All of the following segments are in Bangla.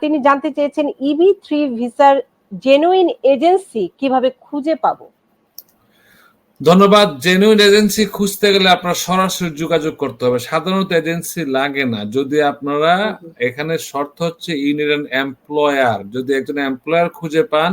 তিনি জানতে চেয়েছেন ইবি থ্রি ভিসার জেনুইন এজেন্সি কীভাবে খুঁজে পাব। ধন্যবাদ। জেনুইন এজেন্সি খুঁজতে গেলে আপনার সরাসরি যোগাযোগ করতে হবে। সাধারণত এজেন্সি লাগে না। যদি আপনারা এখানে শর্ত হচ্ছে ইউনিয়ন এমপ্লয়ার যদি একজন এমপ্লয়ার খুঁজে পান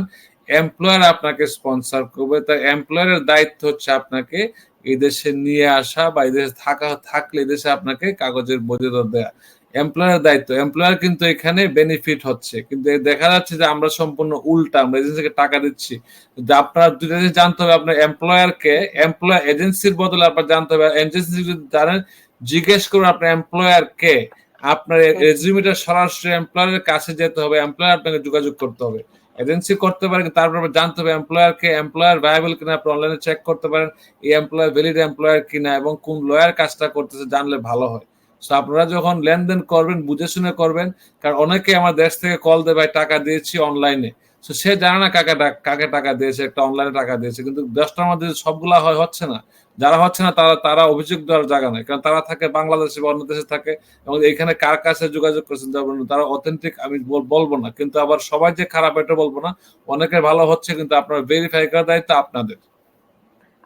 এমপ্লয়ার আপনাকে স্পন্সর করবে। তাই এমপ্লয়ারের দায়িত্ব হচ্ছে আপনাকে এই দেশে নিয়ে আসা বা এই দেশে থাকা থাকলে এই দেশে আপনাকে কাগজের বৈধতা দেয়া। এমপ্লয়ারের দায়িত্ব। এমপ্লয়ার কিন্তু এখানে বেনিফিট হচ্ছে। কিন্তু দেখা যাচ্ছে যে আমরা সম্পূর্ণ উল্টা আমরা এজেন্সিকে টাকা দিচ্ছি। যে আপনার দুটো জিনিস জানতে হবে আপনার এমপ্লয়ারকে এমপ্লয়ার এজেন্সির বদলে আপনার জানতে হবে। এজেন্সি যদি জানেন জিজ্ঞেস করুন আপনার এমপ্লয়ার কে। আপনার রেজিউমিটা সরাসরি এমপ্লয়ারের কাছে যেতে হবে। এমপ্লয়ার আপনাকে যোগাযোগ করতে হবে। এজেন্সি করতে পারেন, তারপর জানতে হবে এমপ্লয়ার কে এমপ্লয়ার ভায়াবল কিনা আপনি অনলাইনে চেক করতে পারেন, এই এমপ্লয়ার ভ্যালিড এমপ্লয়ার কিনা এবং কোন লয়ার কাজটা করতেছে জানলে ভালো হয়। সো আপনারা যখন লেনদেন করবেন, বুঝে শুনে করবেন, কারণ অনেকে আমার দেশ থেকে কল দেয়, ভাই, টাকা দিয়েছি অনলাইনে তো সে জানে না কাকে কাকে টাকা দিয়েছে একটা অনলাইনে টাকা দিয়েছে কিন্তু দশটার মধ্যে সবগুলা হয় হচ্ছে না। যারা হচ্ছে না তারা তারা অভিযোগ দেওয়ার জায়গা নাই কারণ তারা থাকে বাংলাদেশে বা অন্য দেশে থাকে এবং এখানে কার কাছে যোগাযোগ করছেন তারপর তারা অথেন্টিক আমি বলব না কিন্তু আবার সবাই যে খারাপ এটা বলব না অনেকের ভালো হচ্ছে কিন্তু আপনার ভেরিফাই করার দায়িত্ব আপনাদের।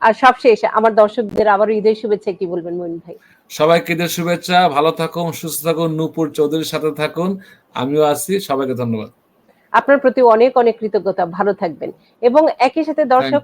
আর সবশেষ আমার দর্শকদের আবার ঈদের শুভেচ্ছা কি বলবেন মইন ভাই? সবাইকে ঈদের শুভেচ্ছা ভালো থাকুন সুস্থ থাকুন নূপুর চৌধুরীর সাথে থাকুন আমিও আছি সবাইকে ধন্যবাদ। আপনার প্রতি অনেক অনেক কৃতজ্ঞতা। ভালো থাকবেন। এবং একই সাথে দর্শক